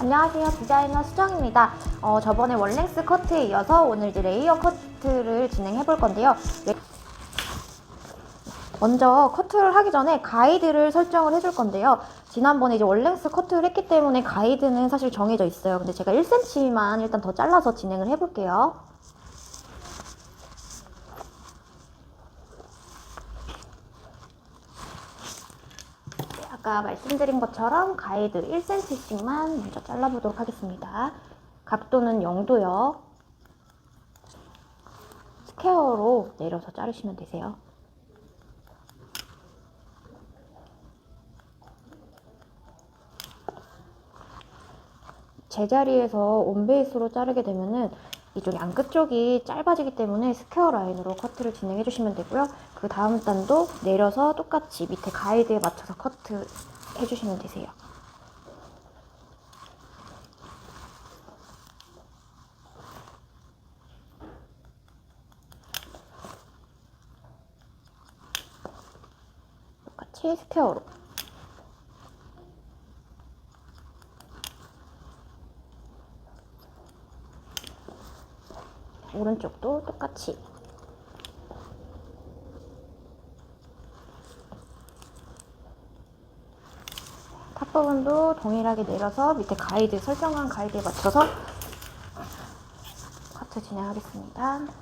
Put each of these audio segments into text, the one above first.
안녕하세요. 디자이너 수정입니다. 어, 저번에 원랭스 커트에 이어서 오늘 이제 레이어 커트를 진행해 볼 건데요. 네. 먼저 커트를 하기 전에 가이드를 설정을 해줄 건데요. 지난번에 이제 원랭스 커트를 했기 때문에 가이드는 사실 정해져 있어요. 근데 제가 1cm만 일단 더 잘라서 진행을 해볼게요. 아까 말씀드린 것처럼 가이드 1cm씩만 먼저 잘라보도록 하겠습니다. 각도는 0도요. 스퀘어로 내려서 자르시면 되세요. 제자리에서 온베이스로 자르게 되면은 이쪽 양 끝 쪽이 짧아지기 때문에 스퀘어 라인으로 커트를 진행해 주시면 되고요. 그 다음 단도 내려서 똑같이 밑에 가이드에 맞춰서 커트 해주시면 되세요. 똑같이 스퀘어로. 오른쪽도 똑같이 탑 부분도 동일하게 내려서 밑에 가이드 설정한 가이드에 맞춰서 커트 진행하겠습니다.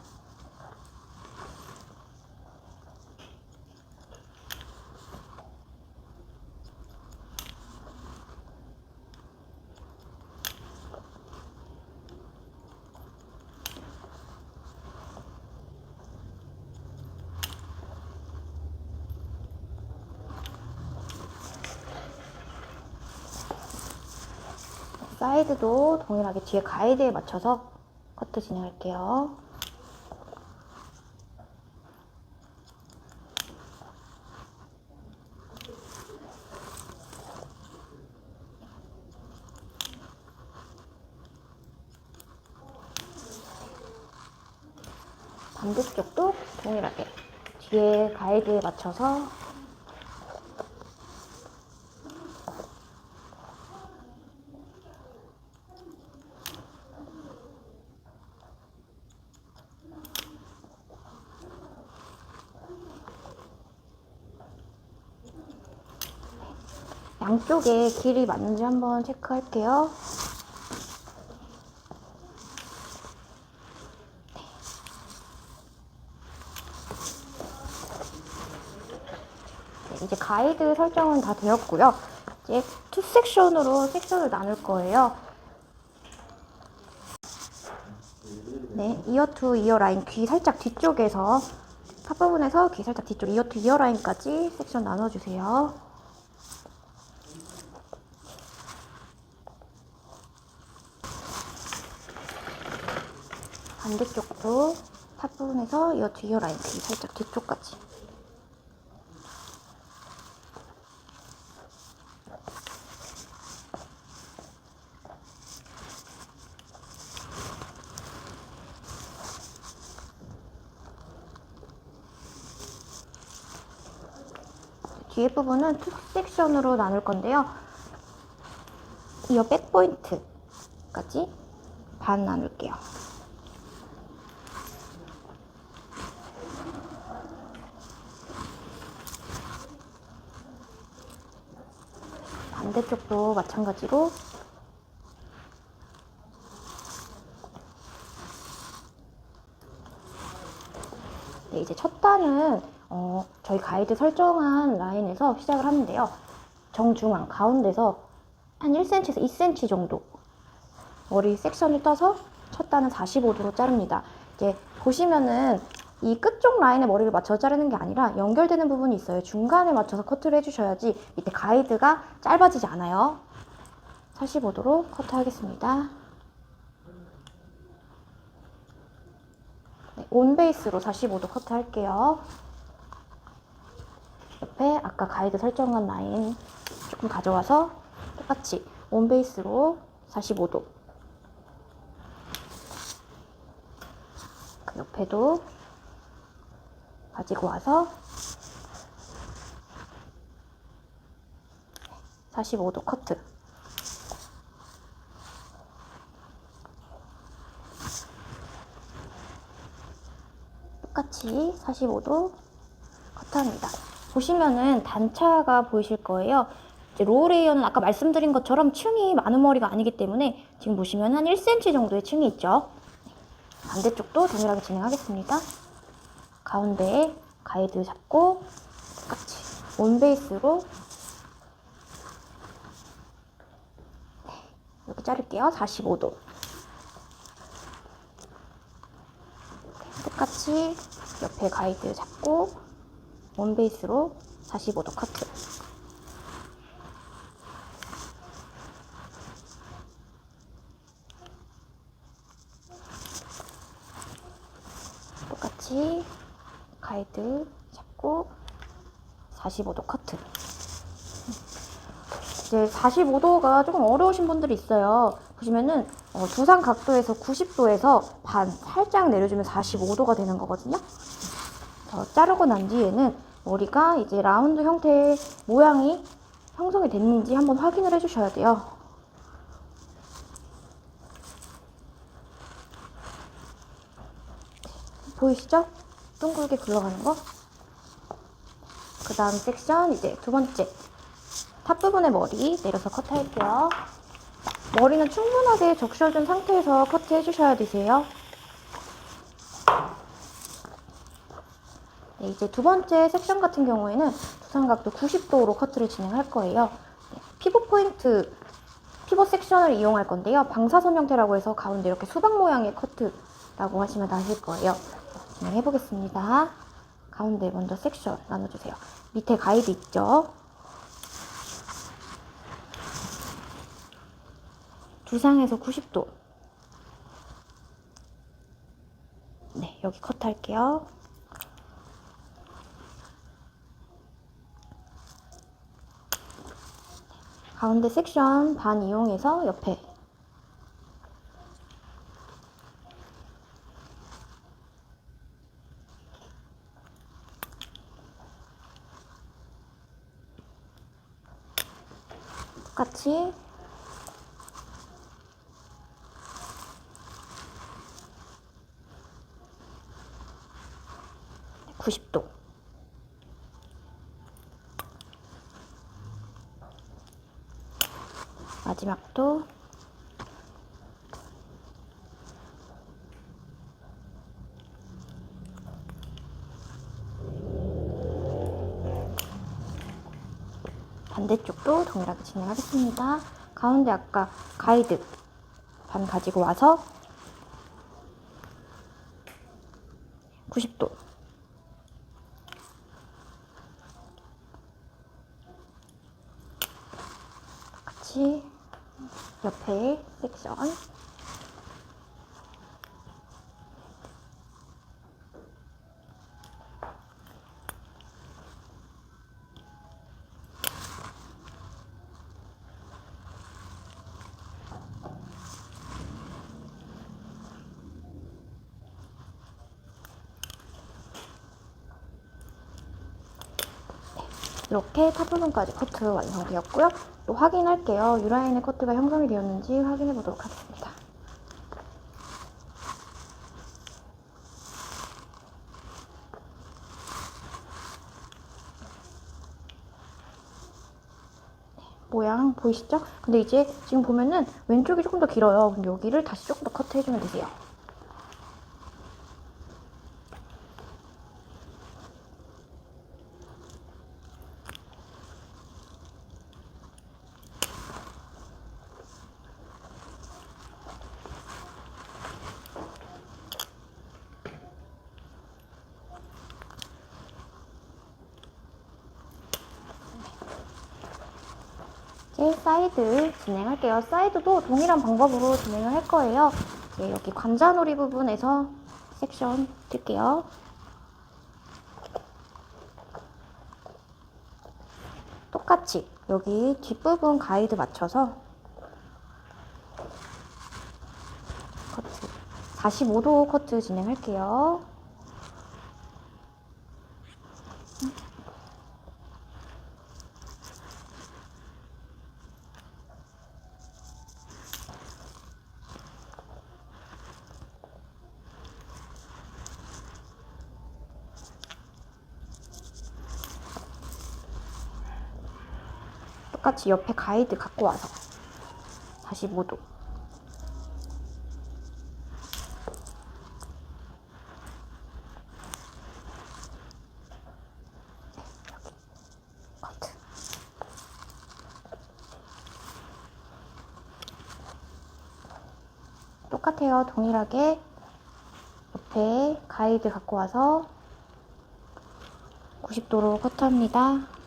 사이드도 동일하게 뒤에 가이드에 맞춰서 커트 진행할게요. 반대쪽도 동일하게 뒤에 가이드에 맞춰서 양쪽에 길이 맞는지 한번 체크할게요. 네, 이제 가이드 설정은 다 되었고요. 이제 투 섹션으로 섹션을 나눌 거예요. 네, 이어 투 이어 라인 귀 살짝 뒤쪽에서 탑 부분에서 귀 살짝 뒤쪽 이어 투 이어 라인까지 섹션 나눠주세요. 반대쪽도 탑 부분에서 투 이어 라인 귀 살짝 뒤쪽까지. 뒤에 부분은 투 섹션으로 나눌 건데요. 이어 백 포인트까지 반 나눌게요. 반대쪽도 마찬가지로 네, 이제 첫 단은 어, 저희 가이드 설정한 라인에서 시작을 하는데요. 정중앙 가운데서 한 1cm에서 2cm 정도 머리 섹션을 떠서 첫 단은 45도로 자릅니다. 이제 보시면은 이 끝쪽 라인에 머리를 맞춰 자르는 게 아니라 연결되는 부분이 있어요. 중간에 맞춰서 커트를 해주셔야지 밑에 가이드가 짧아지지 않아요. 45도로 커트하겠습니다. 네, 온 베이스로 45도 커트할게요. 옆에 아까 가이드 설정한 라인 조금 가져와서 똑같이 온 베이스로 45도. 그 옆에도 가지고 와서 45도 커트 똑같이 45도 커트합니다. 보시면은 단차가 보이실 거예요. 로우 레이어는 아까 말씀드린 것처럼 층이 많은 머리가 아니기 때문에 지금 보시면 한 1cm 정도의 층이 있죠. 반대쪽도 동일하게 진행하겠습니다. 가운데에 가이드 잡고 똑같이 온 베이스로 네, 이렇게 자를게요. 45도. 똑같이 옆에 가이드 잡고 원 베이스로 45도 커트. 똑같이 가이드 잡고 45도 커트. 이제 45도가 조금 어려우신 분들이 있어요. 보시면은 어, 두상 각도에서 90도에서 반 살짝 내려주면 45도가 되는 거거든요. 어, 자르고 난 뒤에는 머리가 이제 라운드 형태의 모양이 형성이 됐는지 한번 확인을 해주셔야 돼요. 보이시죠? 둥글게 굴러가는 거. 그 다음 섹션 이제 두 번째 탑 부분의 머리 내려서 커트할게요. 머리는 충분하게 적셔준 상태에서 커트해 주셔야 되세요. 네, 이제 두 번째 섹션 같은 경우에는 두상각도 90도로 커트를 진행할 거예요. 네, 피벗 포인트, 피벗 섹션을 이용할 건데요. 방사선 형태라고 해서 가운데 이렇게 수박 모양의 커트라고 하시면 아실 거예요. 진행해 보겠습니다. 가운데 먼저 섹션 나눠주세요. 밑에 가이드 있죠? 두상에서 90도. 네, 여기 컷 할게요. 가운데 섹션 반 이용해서 옆에 똑같이 90도. 마지막 도 반대쪽도 동일하게 진행하겠습니다. 가운데 아까 가이드 반 가지고 와서 90도 같이 옆에 섹션 이렇게 탑 부분까지 커트 완성되었고요. 또 확인할게요. 유라인의 커트가 형성이 되었는지 확인해 보도록 하겠습니다. 모양 보이시죠? 근데 이제 지금 보면은 왼쪽이 조금 더 길어요. 그럼 여기를 다시 조금 더 커트해주면 되세요. 이제 사이드 진행할게요. 사이드도 동일한 방법으로 진행을 할 거예요. 이제 여기 관자놀이 부분에서 섹션 뜰게요. 똑같이 여기 뒷부분 가이드 맞춰서 커트 45도 커트 진행할게요. 똑같이 옆에 가이드 갖고 와서 45도. 커트. 똑같아요. 동일하게 옆에 가이드 갖고 와서 90도로 커트합니다.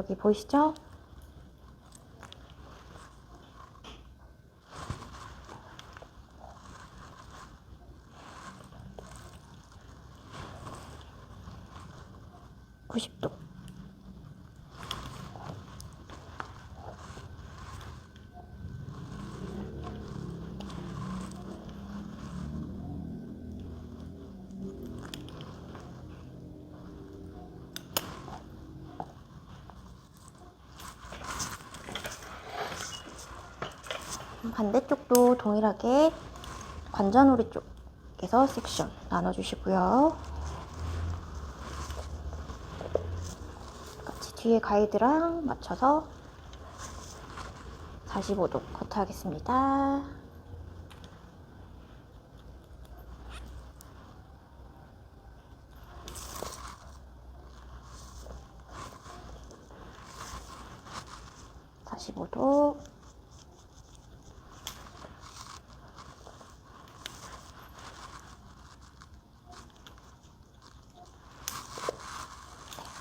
네, 여기 보이시죠? (90도) 반대쪽도 동일하게 관자놀이 쪽에서 섹션 나눠주시고요. 같이 뒤에 가이드랑 맞춰서 45도 커트하겠습니다. 사십오 도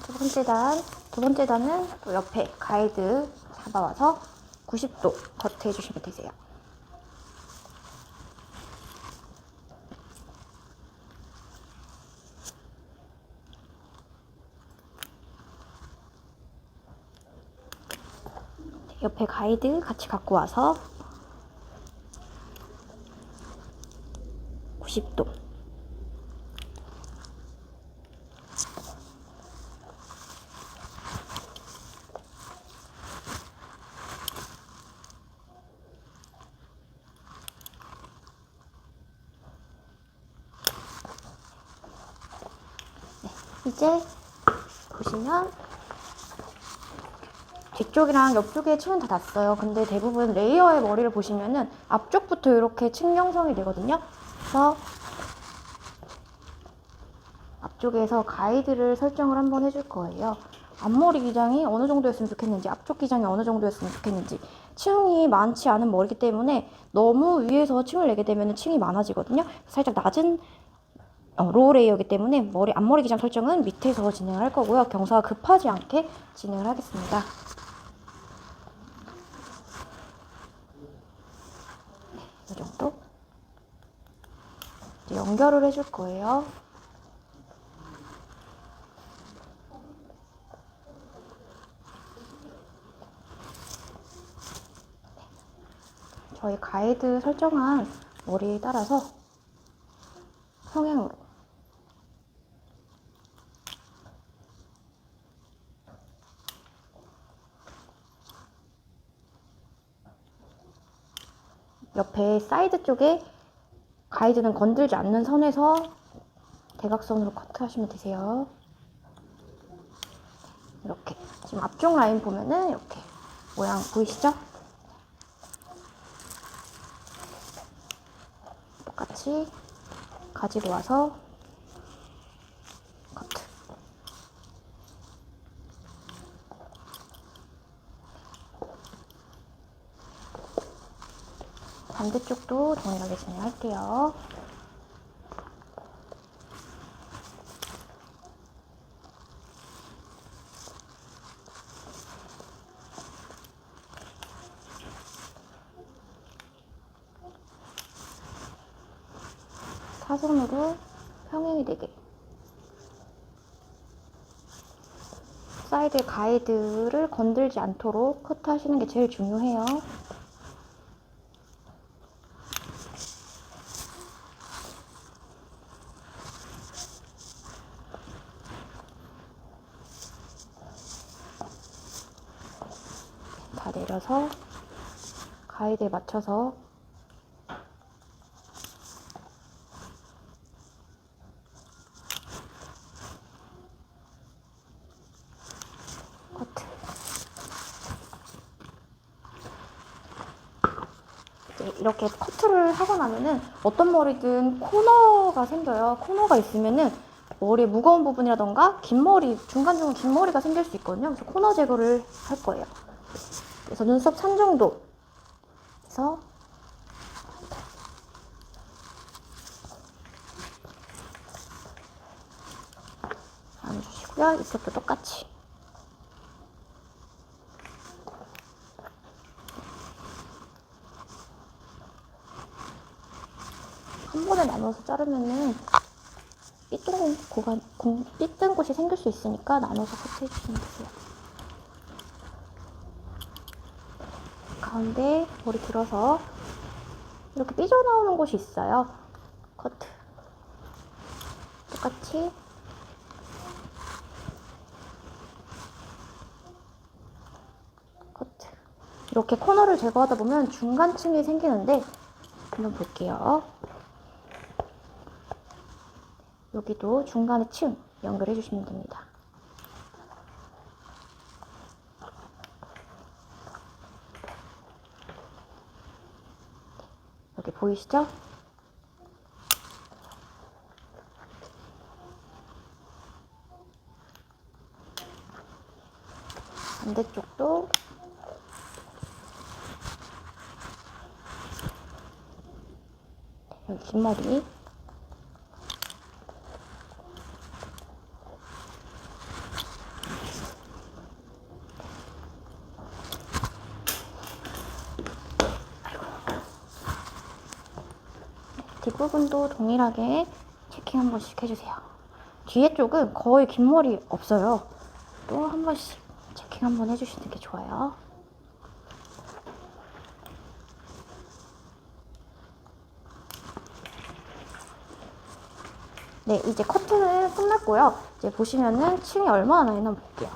두 번째 단, 두 번째 단은 또 옆에 가이드 잡아와서 90도 커트 해주시면 되세요. 옆에 가이드 같이 갖고 와서 90도 이제 보시면 뒤쪽이랑 옆쪽에 층은 다 났어요. 근데 대부분 레이어의 머리를 보시면은 앞쪽부터 이렇게 층 형성이 되거든요. 그래서 앞쪽에서 가이드를 설정을 한번 해줄 거예요. 앞머리 기장이 어느 정도였으면 좋겠는지, 앞쪽 기장이 어느 정도였으면 좋겠는지. 층이 많지 않은 머리기 때문에 너무 위에서 층을 내게 되면 층이 많아지거든요. 살짝 낮은 어, 로우 레이어이기 때문에 머리 앞머리 기장 설정은 밑에서 진행을 할 거고요. 경사가 급하지 않게 진행을 하겠습니다. 네, 이 정도. 연결을 해줄 거예요. 저희 가이드 설정한 머리에 따라서 평행으로 옆에 사이드 쪽에 가이드는 건들지 않는 선에서 대각선으로 커트하시면 되세요. 이렇게 지금 앞쪽 라인 보면은 이렇게 모양 보이시죠? 똑같이 가지고 와서 반대쪽도 동일하게 진행할게요. 사선으로 평행이 되게 사이드 가이드를 건들지 않도록 커트하시는 게 제일 중요해요. 사이즈에 맞춰서 커트 네, 이렇게 커트를 하고 나면은 어떤 머리든 코너가 생겨요. 코너가 있으면은 머리에 무거운 부분이라던가 긴 머리, 중간중간 긴 머리가 생길 수 있거든요. 그래서 코너 제거를 할 거예요. 그래서 눈썹 산 정도 그래서 안주시고요. 이쪽도 똑같이. 한 번에 나눠서 자르면은 삐뚤은 고간, 공, 삐뜬 곳이 생길 수 있으니까 나눠서 커트해 주시면 되세요. 가운데 머리 들어서 이렇게 삐져나오는 곳이 있어요. 커트. 똑같이 커트. 이렇게 코너를 제거하다 보면 중간층이 생기는데 한번 볼게요. 여기도 중간에 층 연결해 주시면 됩니다. 보이시죠? 반대쪽도 여기 긴 머리 뒷 부분도 동일하게 체킹 한 번씩 해주세요. 뒤에 쪽은 거의 긴 머리 없어요. 또 한 번씩 체킹 한 번 해주시는 게 좋아요. 네, 이제 커트는 끝났고요. 이제 보시면은 층이 얼마나 나 있나 볼게요.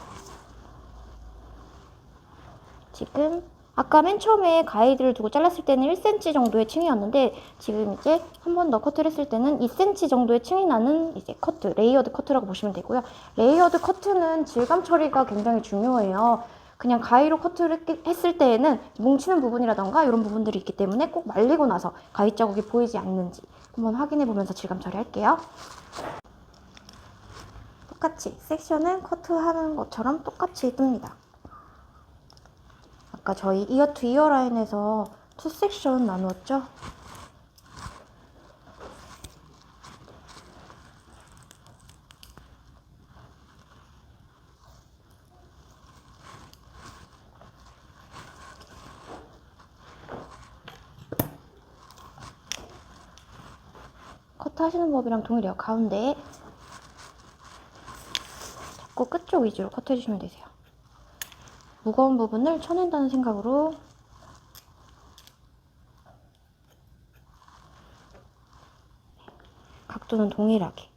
지금 아까 맨 처음에 가이드를 두고 잘랐을 때는 1cm 정도의 층이었는데 지금 이제 한 번 더 커트를 했을 때는 2cm 정도의 층이 나는 이제 커트, 레이어드 커트라고 보시면 되고요. 레이어드 커트는 질감 처리가 굉장히 중요해요. 그냥 가위로 커트를 했- 했을 때에는 뭉치는 부분이라던가 이런 부분들이 있기 때문에 꼭 말리고 나서 가위 자국이 보이지 않는지 한번 확인해 보면서 질감 처리할게요. 똑같이 섹션은 커트하는 것처럼 똑같이 뜹니다. 아까 저희 이어 투 이어 라인에서 투 섹션 나누었죠? 커트 하시는 법이랑 동일해요. 가운데 자꾸 끝쪽 위주로 커트 해주시면 되세요. 무거운 부분을 쳐낸다는 생각으로 각도는 동일하게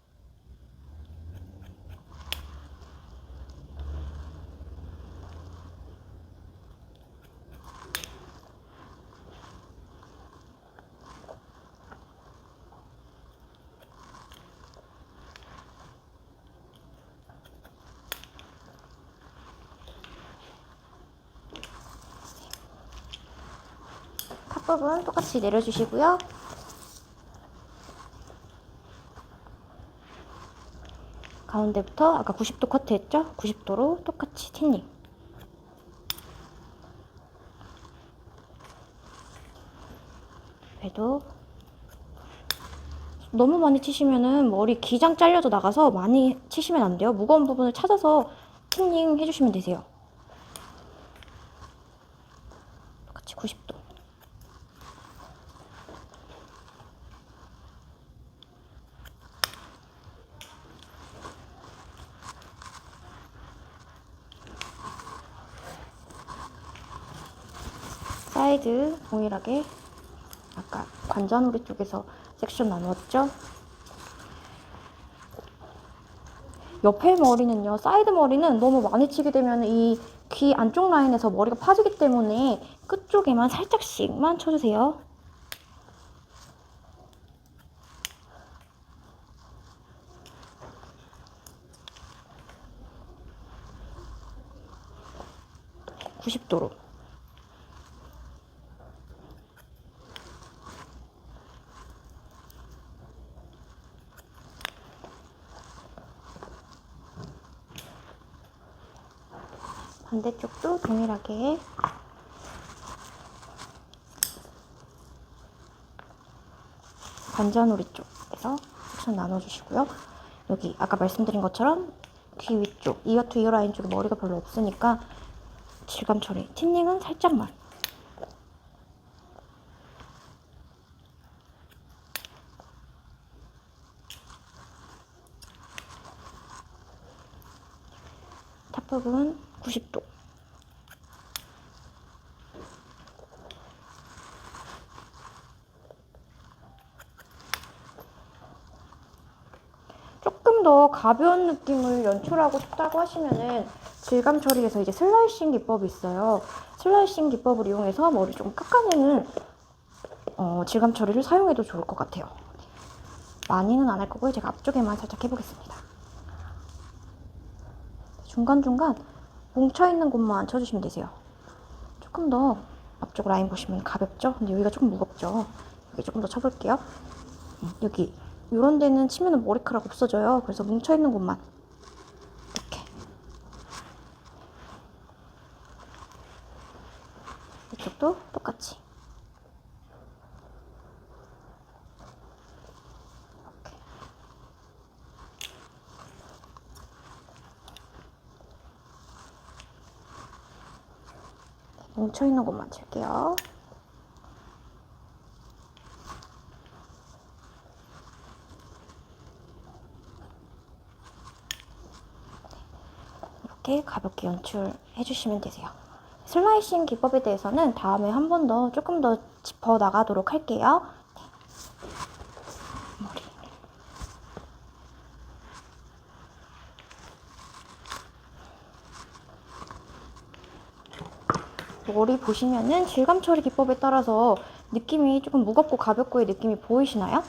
탑 부분 똑같이 내려주시고요. 가운데부터 아까 90도 커트했죠? 90도로 똑같이 틴닝. 그래도 너무 많이 치시면은 머리 기장 잘려도 나가서 많이 치시면 안 돼요. 무거운 부분을 찾아서 틴닝 해주시면 되세요. 똑같이 90도. 사이드 동일하게 아까 관자놀이 쪽에서 섹션 나누었죠? 옆에 머리는요, 사이드 머리는 너무 많이 치게 되면 이 귀 안쪽 라인에서 머리가 파지기 때문에 끝쪽에만 살짝씩만 쳐주세요. (90도로) 반대쪽도 동일하게 관자놀이 쪽에서 섹션 나눠주시고요. 여기 아까 말씀드린 것처럼 귀 위쪽, 이어 투 이어 라인 쪽에 머리가 별로 없으니까 질감 처리, 틴닝은 살짝만. 탑 부분 90도. 조금 더 가벼운 느낌을 연출하고 싶다고 하시면은 질감 처리에서 이제 슬라이싱 기법이 있어요. 슬라이싱 기법을 이용해서 머리 좀 깎아내는 어, 질감 처리를 사용해도 좋을 것 같아요. 많이는 안 할 거고요. 제가 앞쪽에만 살짝 해보겠습니다. 중간중간 뭉쳐있는 곳만 쳐주시면 되세요. 조금 더 앞쪽 라인 보시면 가볍죠? 근데 여기가 조금 무겁죠? 여기 조금 더 쳐볼게요. 음, 여기 이런 데는 치면은 머리카락 없어져요. 그래서 뭉쳐있는 곳만 이렇게 이쪽도 똑같이 뭉쳐있는 곳만 칠게요. 이렇게 가볍게 연출해 주시면 되세요. 슬라이싱 기법에 대해서는 다음에 한 번 더 조금 더 짚어 나가도록 할게요. 머리 보시면은 질감 처리 기법에 따라서 느낌이 조금 무겁고 가볍고의 느낌이 보이시나요?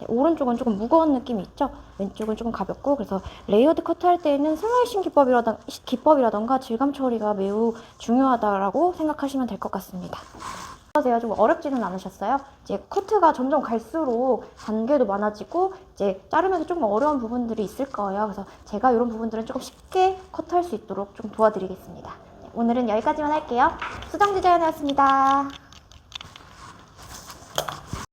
네, 오른쪽은 조금 무거운 느낌이 있죠? 왼쪽은 조금 가볍고 그래서 레이어드 커트 할 때에는 슬라이싱 기법이라던, 기법이라던가 질감 처리가 매우 중요하다라고 생각하시면 될 것 같습니다. 제가 좀 어렵지는 않으셨어요? 이제 커트가 점점 갈수록 단계도 많아지고 이제 자르면서 조금 어려운 부분들이 있을 거예요. 그래서 제가 이런 부분들은 조금 쉽게 커트할 수 있도록 좀 도와드리겠습니다. 네, 오늘은 여기까지만 할게요. 수정 디자이너였습니다.